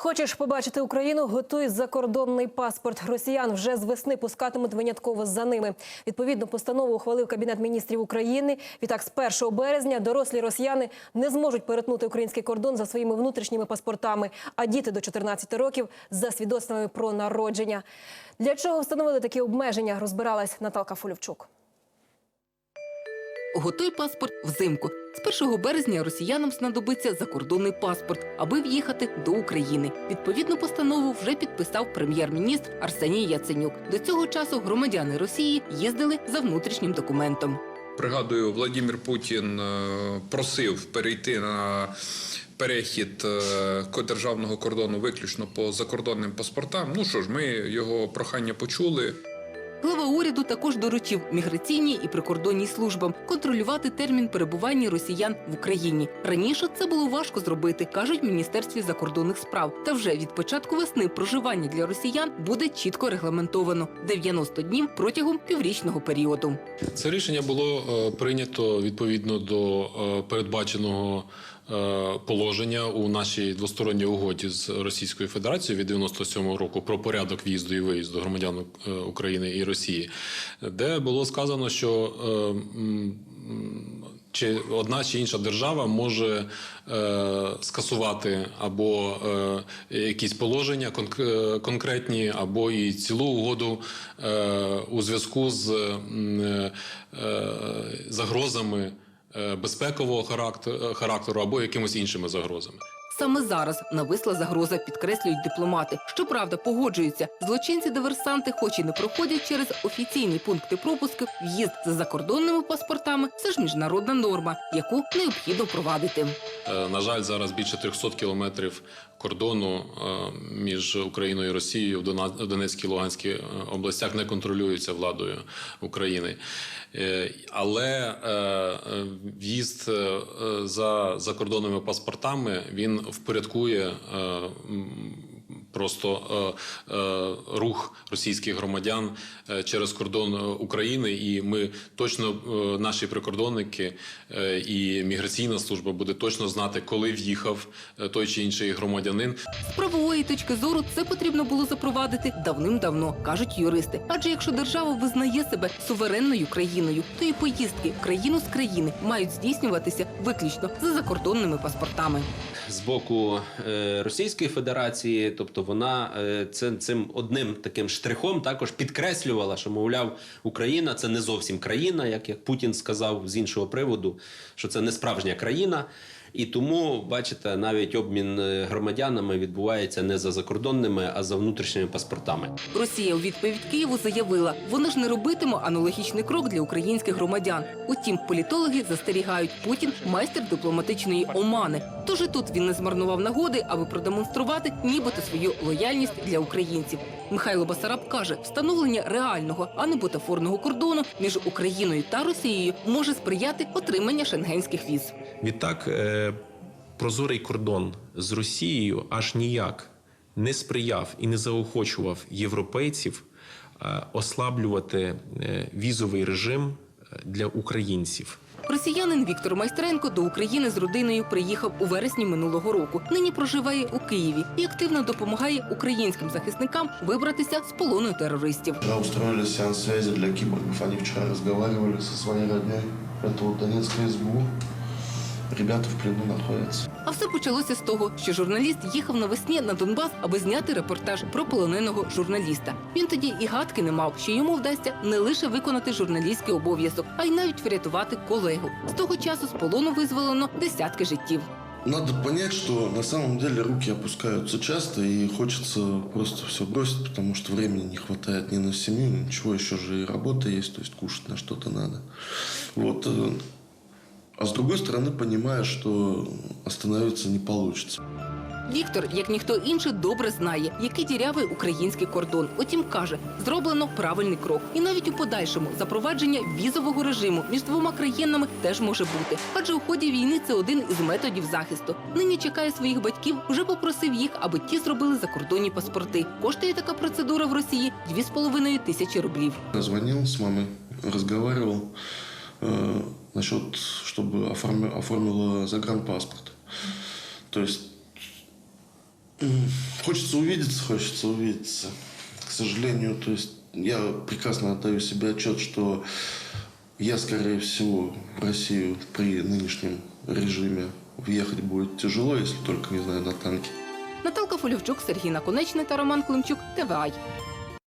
Хочеш побачити Україну? Готуй закордонний паспорт. Росіян вже з весни пускатимуть винятково за ними. Відповідну постанову ухвалив Кабінет міністрів України. Відтак, з 1 березня дорослі росіяни не зможуть перетнути український кордон за своїми внутрішніми паспортами, а діти до 14 років за свідоцтвами про народження. Для чого встановили такі обмеження? Розбиралась Наталка Фольовчук. Готуй паспорт взимку. З 1 березня росіянам знадобиться закордонний паспорт, аби в'їхати до України. Відповідну постанову вже підписав прем'єр-міністр Арсеній Яценюк. До цього часу громадяни Росії їздили за внутрішнім документом. Пригадую, Владимир Путін е, просив перейти на перехід е, державного кордону виключно по закордонним паспортам. Ну що ж, ми його прохання почули. Глава уряду також доручив міграційній і прикордонній службам контролювати термін перебування росіян в Україні. Раніше це було важко зробити, кажуть в міністерстві закордонних справ. Та вже від початку весни проживання для росіян буде чітко регламентовано 90 днів протягом піврічного періоду. Це рішення було е, прийнято відповідно до е, передбаченого положення у нашій двосторонній угоді з Російською Федерацією від 97-го року про порядок в'їзду і виїзду громадян е, України і Росії, де було сказано, що е, чи одна чи інша держава може е, скасувати або е, якісь положення конк- е, конкретні, або і цілу угоду е, у зв'язку з е, е, загрозами е, безпекового характеру, характеру або якимось іншими загрозами. Саме зараз нависла загроза, підкреслюють дипломати. Щоправда, погоджуються, злочинці-диверсанти, хоч і не проходять через офіційні пункти пропуску, в'їзд за закордонними паспортами це ж міжнародна норма, яку необхідно провадити. Е, На жаль, зараз більше 300 кілометрів кордону е, між Україною і Росією в Донецькій Луганській е, областях не контролюється владою України. Е, Але в'їзд за закордонними паспортами він впорядкує просто е, е, рух російських громадян е, через кордон України, і ми точно е, наші прикордонники е, і міграційна служба буде точно знати, коли в'їхав той чи інший громадянин. З правової точки зору це потрібно було запровадити давним-давно, кажуть юристи. Адже якщо держава визнає себе суверенною країною, то і поїздки в країну з країни мають здійснюватися виключно за закордонними паспортами. з боку е, Російської Федерації, тобто вона цим це, цим одним таким штрихом також підкреслювала, що мовляв, Україна це не зовсім країна, як, як Путін сказав з іншого приводу, що це не справжня країна. І тому, бачите, навіть обмін е, громадянами відбувається не за закордонними, а за внутрішніми паспортами. Росія у відповідь Києву заявила, вона ж не робитиме аналогічний крок для українських громадян. Утім, політологи застерігають Путін майстер дипломатичної омани. Тож і тут він не змарнував нагоди, аби продемонструвати нібито свою лояльність для українців. Михайло Басараб каже, встановлення реального, а не бутафорного кордону між Україною та Росією може сприяти отримання шенгенських віз. Відтак, е, прозорий кордон з Росією аж ніяк не сприяв і не заохочував європейців е, ослаблювати е, візовий режим для українців. Росіянин Віктор Майстренко до України з родиною приїхав у вересні минулого року. Нині проживає у Києві і активно допомагає українським захисникам вибратися з полону терористів. Ми устроили сеанс зв'язку для кіборгів. Вони вчора розмовляли со своєю роднею. Це Донецька СБУ. Ребята в плену находятся. А все почалося з того, що журналіст їхав навесні на Донбас, аби зняти репортаж про полоненого журналіста. Він тоді і гадки не мав, що йому вдасться не лише виконати журналістський обов'язок, а й навіть врятувати колегу. З того часу з полону визволено десятки життів. Надо понять, что на самом деле руки опускаются часто и хочется просто все бросить, потому что времени не хватает ни на семью, ни ничего, еще же и работа есть, то есть кушать на что-то надо. Вот. А с другой стороны, понимая, что остановиться не получится. Віктор, як ніхто інший, добре знає, який дірявий український кордон. Утім, каже, зроблено правильний крок. І навіть у подальшому запровадження візового режиму між двома країнами теж може бути. Адже у ході війни це один із методів захисту. Нині чекає своїх батьків, вже попросив їх, аби ті зробили закордонні паспорти. Коштує така процедура в Росії 2,5 тисячі рублів. Я звонил с мамой, разговаривал э, насчет, чтобы оформи- оформила загранпаспорт. То есть м, Хочется увидеться, хочется увидеться. К сожалению, то есть я прекрасно отдаю себе отчет, что я, скорее всего, в Россию при нынешнем режиме въехать будет тяжело, если только, не знаю, на танке. Наталка Фолівчук, Сергій Наконечний та Роман Климчук. ТВАЙ.